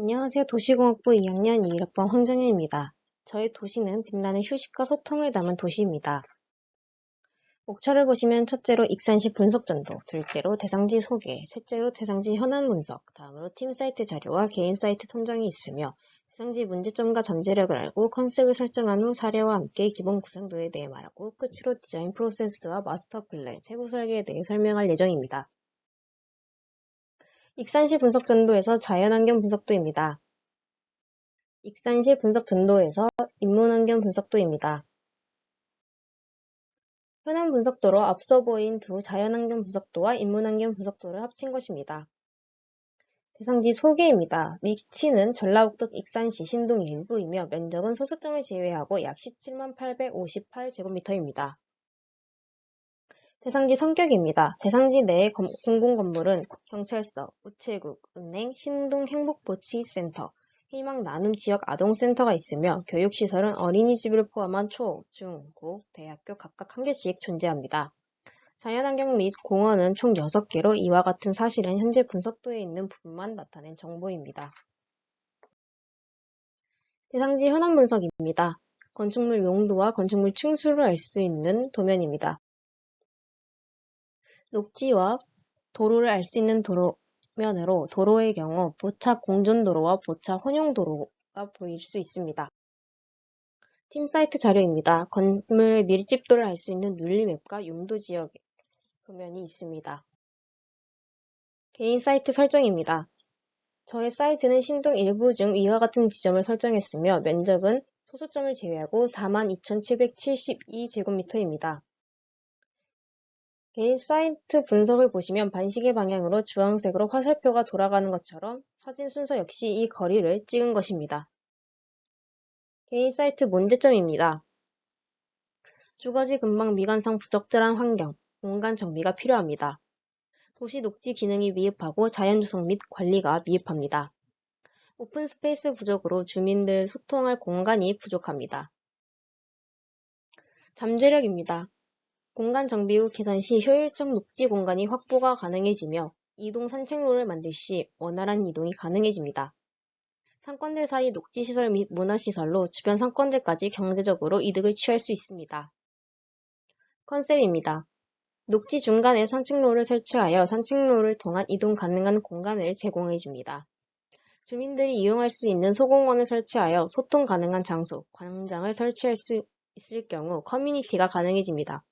안녕하세요. 도시공학부 2학년 2학번 황정현입니다. 저희 도시는 빛나는 휴식과 소통을 담은 도시입니다. 목차를 보시면 첫째로 익산시 분석 전도, 둘째로 대상지 소개, 셋째로 대상지 현안 분석, 다음으로 팀 사이트 자료와 개인 사이트 선정이 있으며 대상지 문제점과 잠재력을 알고 컨셉을 설정한 후 사례와 함께 기본 구성도에 대해 말하고 끝으로 디자인 프로세스와 마스터 플랜, 세부 설계에 대해 설명할 예정입니다. 익산시 분석 전도에서 자연환경 분석도입니다. 익산시 분석 전도에서 인문환경 분석도입니다. 현안 분석도로 앞서 보인 두 자연환경 분석도와 인문환경 분석도를 합친 것입니다. 대상지 소개입니다. 위치는 전라북도 익산시 신동 일부이며 면적은 소수점을 제외하고 약 17만 858제곱미터입니다. 대상지 성격입니다. 대상지 내의 공공건물은 경찰서, 우체국, 은행, 신동 행복보치센터, 희망 나눔 지역 아동센터가 있으며 교육시설은 어린이집을 포함한 초, 중, 고, 대학교 각각 한 개씩 존재합니다. 자연환경 및 공원은 총 6개로 이와 같은 사실은 현재 분석도에 있는 부분만 나타낸 정보입니다. 대상지 현안 분석입니다. 건축물 용도와 건축물 층수를 알 수 있는 도면입니다. 녹지와 도로를 알 수 있는 도로면으로 도로의 경우 보차 공존도로와 보차 혼용도로가 보일 수 있습니다. 팀 사이트 자료입니다. 건물의 밀집도를 알 수 있는 눌리맵과 용도 지역 도면이 있습니다. 개인 사이트 설정입니다. 저의 사이트는 신동 일부 중 위와 같은 지점을 설정했으며 면적은 소수점을 제외하고 42,772제곱미터입니다. 개인 사이트 분석을 보시면 반시계 방향으로 주황색으로 화살표가 돌아가는 것처럼 사진 순서 역시 이 거리를 찍은 것입니다. 개인 사이트 문제점입니다. 주거지 근방 미관상 부적절한 환경, 공간 정비가 필요합니다. 도시 녹지 기능이 미흡하고 자연 조성 및 관리가 미흡합니다. 오픈 스페이스 부족으로 주민들 소통할 공간이 부족합니다. 잠재력입니다. 공간 정비 후 개선 시 효율적 녹지 공간이 확보가 가능해지며 이동 산책로를 만들 시 원활한 이동이 가능해집니다. 상권들 사이 녹지 시설 및 문화 시설로 주변 상권들까지 경제적으로 이득을 취할 수 있습니다. 컨셉입니다. 녹지 중간에 산책로를 설치하여 산책로를 통한 이동 가능한 공간을 제공해 줍니다. 주민들이 이용할 수 있는 소공원을 설치하여 소통 가능한 장소, 광장을 설치할 수 있을 경우 커뮤니티가 가능해집니다.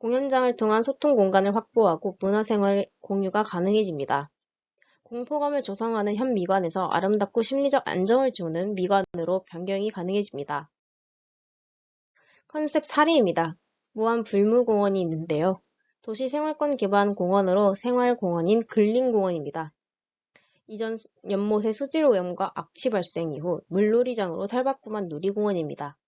공연장을 통한 소통 공간을 확보하고 문화생활 공유가 가능해집니다. 공포감을 조성하는 현 미관에서 아름답고 심리적 안정을 주는 미관으로 변경이 가능해집니다. 컨셉 사례입니다. 무한 불무공원이 있는데요. 도시 생활권 기반 공원으로 생활공원인 근린공원입니다. 이전 연못의 수질 오염과 악취 발생 이후 물놀이장으로 탈바꿈한 놀이공원입니다.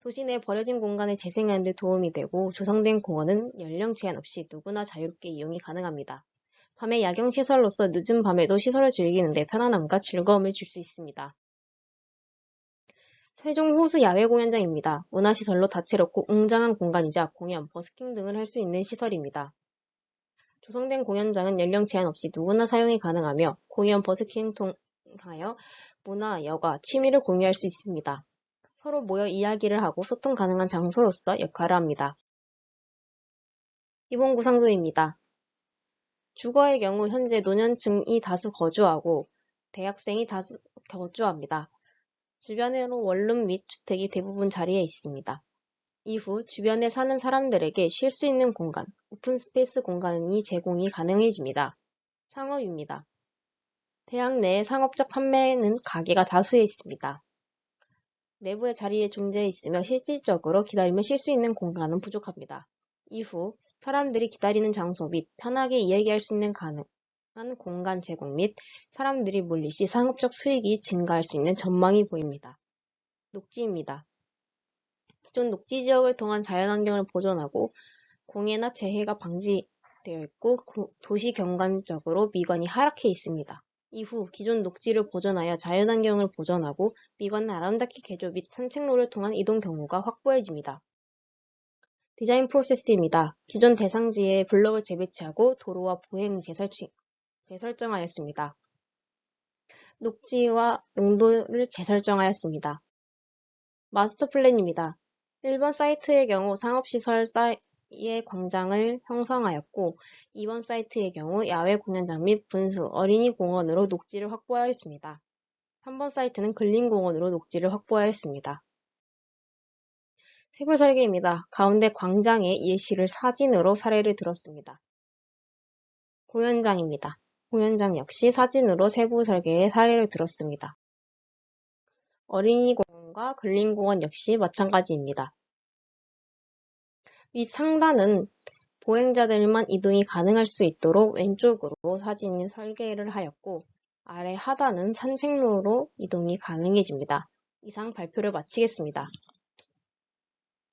도시 내 버려진 공간을 재생하는 데 도움이 되고 조성된 공원은 연령 제한 없이 누구나 자유롭게 이용이 가능합니다. 밤의 야경 시설로서 늦은 밤에도 시설을 즐기는데 편안함과 즐거움을 줄 수 있습니다. 세종 호수 야외 공연장입니다. 문화시설로 다채롭고 웅장한 공간이자 공연, 버스킹 등을 할 수 있는 시설입니다. 조성된 공연장은 연령 제한 없이 누구나 사용이 가능하며 공연, 버스킹 통하여 문화, 여가, 취미를 공유할 수 있습니다. 서로 모여 이야기를 하고 소통 가능한 장소로서 역할을 합니다. 기본 구상도입니다. 주거의 경우 현재 노년층이 다수 거주하고 대학생이 다수 거주합니다. 주변으로 원룸 및 주택이 대부분 자리에 있습니다. 이후 주변에 사는 사람들에게 쉴 수 있는 공간, 오픈 스페이스 공간이 제공이 가능해집니다. 상업입니다. 대학 내 상업적 판매는 가게가 다수에 있습니다. 내부의 자리에 존재해 있으며 실질적으로 기다리며 쉴수 있는 공간은 부족합니다. 이후 사람들이 기다리는 장소 및 편하게 이야기할 수 있는 가능한 공간 제공 및 사람들이 몰릴 시 상업적 수익이 증가할 수 있는 전망이 보입니다. 녹지입니다. 기존 녹지 지역을 통한 자연환경을 보존하고 공해나 재해가 방지되어 있고 도시 경관적으로 미관이 하락해 있습니다. 이후 기존 녹지를 보존하여 자연환경을 보존하고 미관을 아름답게 개조 및 산책로를 통한 이동 경로가 확보해집니다. 디자인 프로세스입니다. 기존 대상지에 블록을 재배치하고 도로와 보행 재설치, 재설정하였습니다. 녹지와 용도를 재설정하였습니다. 마스터 플랜입니다. 1번 사이트의 경우 상업시설 사이 의 광장을 형성하였고 2번 사이트의 경우 야외 공연장 및 분수, 어린이 공원으로 녹지를 확보하였습니다. 3번 사이트는 근린공원으로 녹지를 확보하였습니다. 세부 설계입니다. 가운데 광장의 예시를 사진으로 사례를 들었습니다. 공연장입니다. 공연장 역시 사진으로 세부 설계의 사례를 들었습니다. 어린이 공원과 근린공원 역시 마찬가지입니다. 윗 상단은 보행자들만 이동이 가능할 수 있도록 왼쪽으로 사진 설계를 하였고 아래 하단은 산책로로 이동이 가능해집니다. 이상 발표를 마치겠습니다.